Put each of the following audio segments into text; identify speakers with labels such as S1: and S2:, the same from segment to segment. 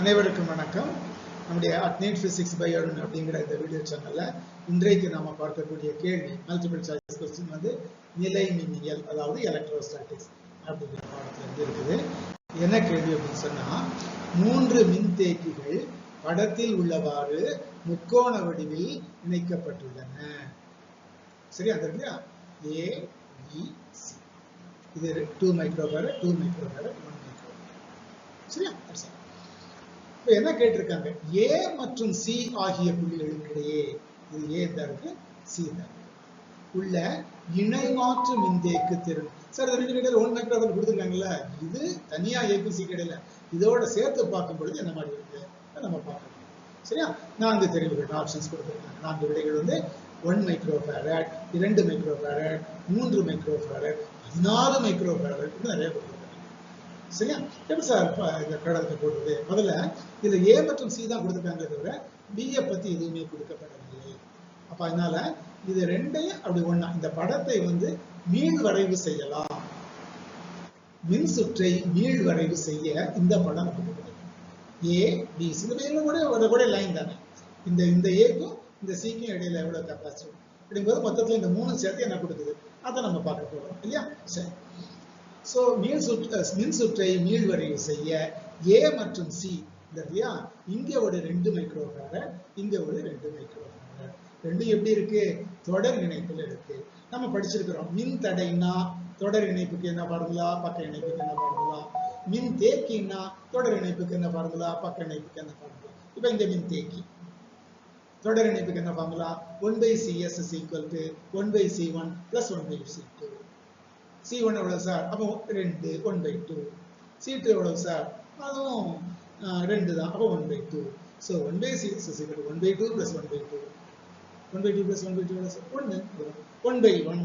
S1: அனைவருக்கும் வணக்கம். நம்முடைய அட்னேட் பிசிக்ஸ் பை அருண் அப்படிங்கிற இந்த வீடியோ சேனல்ல இன்றைக்கு நாம பார்க்கக்கூடிய கேள்வி மல்டிபிள் சாய்ஸ் கொஸ்டின் வந்து நிலை மின்னியல் அதாவது எலக்ட்ரோஸ்டாட்டிக்ஸ் அப்படிங்கிற பாடத்துல இருந்து இருக்குது. என்ன கேள்வி அப்படின்னு சொன்னா மூன்று மின்தேக்கிகள் படத்தில் உள்ளவாறு முக்கோண வடிவில் இணைக்கப்பட்டுள்ளன. சரியா? அது இல்லையா ஏ பி இது two microfarad two microfarad one micro சரியா? இப்ப என்ன கேட்டிருக்காங்க? ஏ மற்றும் சி ஆகிய புள்ளிகளுக்கிடையே இது ஏ தான் இருக்கு சி தான் உள்ள இணைமாற்று மின்தேக்கு திறன். சார் இது ரெண்டு கிடையில ஒன் மைக்ரோஃபேரட் கொடுத்துருக்காங்கல்ல? இது தனியா ஏபிசி கிடையில இதோட சேர்த்து பார்க்கும் பொழுது என்ன மாதிரி இருக்கு? நம்ம பார்க்கணும் சரியா? நான்கு தெரிவுகள் ஆப்ஷன்ஸ் கொடுத்துருக்காங்க. நான்கு விடைகள் வந்து ஒன் மைக்ரோஃபேரட் இரண்டு மைக்ரோஃபேரட் மூன்று மைக்ரோஃபேரட் பதினாலு மைக்ரோ ஃபேரட் நிறைய கொடுத்துருக்காங்க. சரியா? எப்படி சார் இந்த கடத்தை போடுறது? முதல்ல இதுல ஏ மற்றும் சி தான் கொடுத்துருக்காங்களே தவிர பிஏ பத்தி எதுவுமே கொடுக்கப்படவில்லை. அப்ப அதனால இது ரெண்டையும் அப்படி ஒண்ணா. இந்த படத்தை வந்து மீள் வரைவு செய்யலாம். மின் சுற்றை மீள் வரைவு செய்ய இந்த படம் நமக்கு ஏ பி சில இந்த கூட ஒரு கூட லைன் தானே. இந்த இந்த ஏக்கும் இந்த சிக்கும் இடையில எவ்வளவு கெப்பாசிட்டி அப்படிங்கும்போது மொத்தத்துல இந்த மூணு சேர்த்து என்ன கொடுக்குது? அதை நம்ம பார்க்க போறோம். இல்லையா? சரி. ஸோ மீள் சுற்று மின் சுற்றை மீள்வரைவு செய்ய ஏ மற்றும் சி இல்லையா இங்கே ஒரு ரெண்டு மைக்ரோஃபேரட் இங்கே ஒரு ரெண்டு மைக்ரோஃபேரட் ரெண்டும் எப்படி இருக்கு? தொடர் இணைப்பில் இருக்கு. நம்ம படிச்சிருக்கிறோம் மின் தடைனா தொடர் இணைப்புக்கு என்ன ஃபார்முலா பக்க இணைப்புக்கு என்ன ஃபார்முலா மின் தேக்கினா தொடர் இணைப்புக்கு என்ன ஃபார்முலா பக்க இணைப்புக்கு என்ன ஃபார்முலா இப்போ இந்த மின் தேக்கி. தொடர் இணைப்புக்கு என்ன formula one by CS is equal to one by C one plus one by C two C one எவ்வளவு சார் அப்போ ரெண்டு one by two C two எவ்வளவு சார் அதுவும் ரெண்டு தான். அப்போ one by two so one by C is one by two plus one by two one by two plus one by two ஒன்று one by one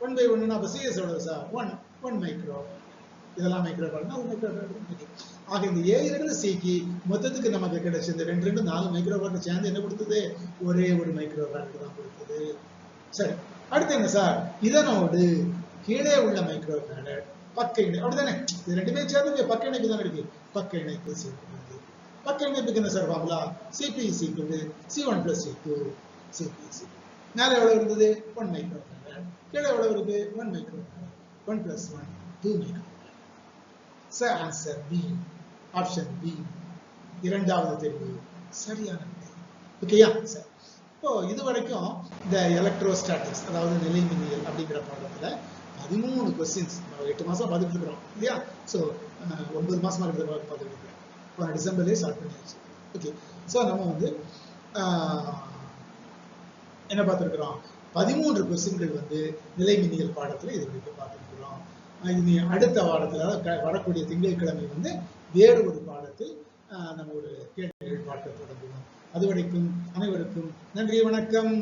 S1: one by ஒன்னு அப்போ CS எவ்வளவு sir one one micro இதெல்லாம் micro பாருங்க அது micro ஆக இந்த ஏ இருக்கிற சிக்கு மொத்தத்துக்கு நமக்கு கிடைச்ச இந்த ரெண்டு ரெண்டு நாலு மைக்ரோ பாரட் சேர்ந்து என்ன கொடுத்தது? ஒரே ஒரு மைக்ரோ பாரட் தான் கொடுத்தது. சரி. அடுத்து என்ன சார் இதனோடு கீழே உள்ள மைக்ரோ ஃபேரட் பக்க இணைப்பு அப்படிதானே இது ரெண்டுமே சேர்ந்து பக்க இணைப்பு தான் இருக்கு. பக்க இணைப்பு சேர்க்கிறது பக்க இணைப்புக்கு என்ன sir formula CB சீக்குது C one plus C two CB மேலே எவ்வளவு இருந்தது? ஒன் மைக்ரோ ஃபேரட் கீழே எவ்வளவு இருக்கு? One micro farad one plus one two micro sir answer B option B இரண்டாவது தெரிவு. சரியான ஓகேயா சார் இப்போ இது வரைக்கும் இந்த எலக்ட்ரோஸ்டாட்டிக்ஸ் அதாவது நிலைமின்னியல் அப்படிங்கிற பாடத்துல பதிமூணு கொஸ்டின்ஸ் எட்டு மாசம் பார்த்துட்டு இருக்கிறோம் இல்லையா ஸோ ஒன்பது மாசமா இருக்கிற பார்த்துட்டு இருக்கிறோம் இப்போ டிசம்பர்லேயே ஸ்டார்ட் பண்ணியாச்சு. ஓகே ஸோ நம்ம வந்து ஆஹ், என்ன பார்த்துருக்குறோம்? பதிமூன்று கொஸ்டின்கள் வந்து நிலை மின்னியல் பாடத்துல இது வரைக்கும் பார்த்துருக்குறோம். இனி அடுத்த வாரத்துல அதாவது க- வரக்கூடிய திங்கட்கிழமை வந்து வேறு ஒரு பாடத்தில் ஆஹ், நம்ம ஒரு கேள்விகள் பார்க்க தொடங்குவோம். அது வரைக்கும் அனைவருக்கும் நன்றி வணக்கம்.